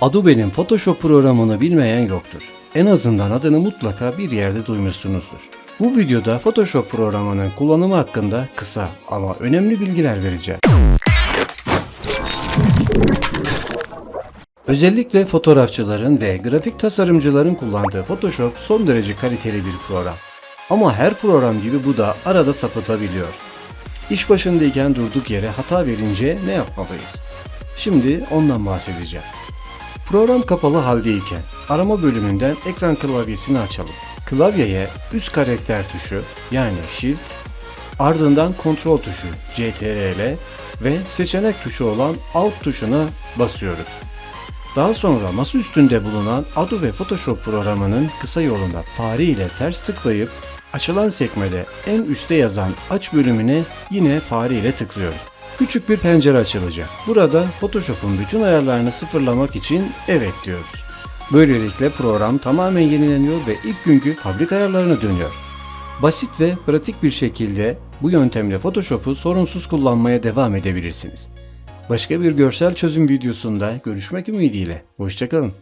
Adobe'nin Photoshop programını bilmeyen yoktur. En azından adını mutlaka bir yerde duymuşsunuzdur. Bu videoda Photoshop programının kullanımı hakkında kısa ama önemli bilgiler vereceğim. Özellikle fotoğrafçıların ve grafik tasarımcıların kullandığı Photoshop son derece kaliteli bir program. Ama her program gibi bu da arada sapıtabiliyor. İş başındayken durduk yere hata verince ne yapmalıyız? Şimdi ondan bahsedeceğim. Program kapalı haldeyken arama bölümünden ekran klavyesini açalım. Klavyeye üst karakter tuşu yani Shift, ardından kontrol tuşu CTRL ve seçenek tuşu olan Alt tuşuna basıyoruz. Daha sonra masa üstünde bulunan Adobe Photoshop programının kısa yolunda fare ile ters tıklayıp açılan sekmede en üstte yazan aç bölümüne yine fare ile tıklıyoruz. Küçük bir pencere açılacak. Burada Photoshop'un bütün ayarlarını sıfırlamak için evet diyoruz. Böylelikle program tamamen yenileniyor ve ilk günkü fabrika ayarlarına dönüyor. Basit ve pratik bir şekilde bu yöntemle Photoshop'u sorunsuz kullanmaya devam edebilirsiniz. Başka bir görsel çözüm videosunda görüşmek ümidiyle. Hoşçakalın.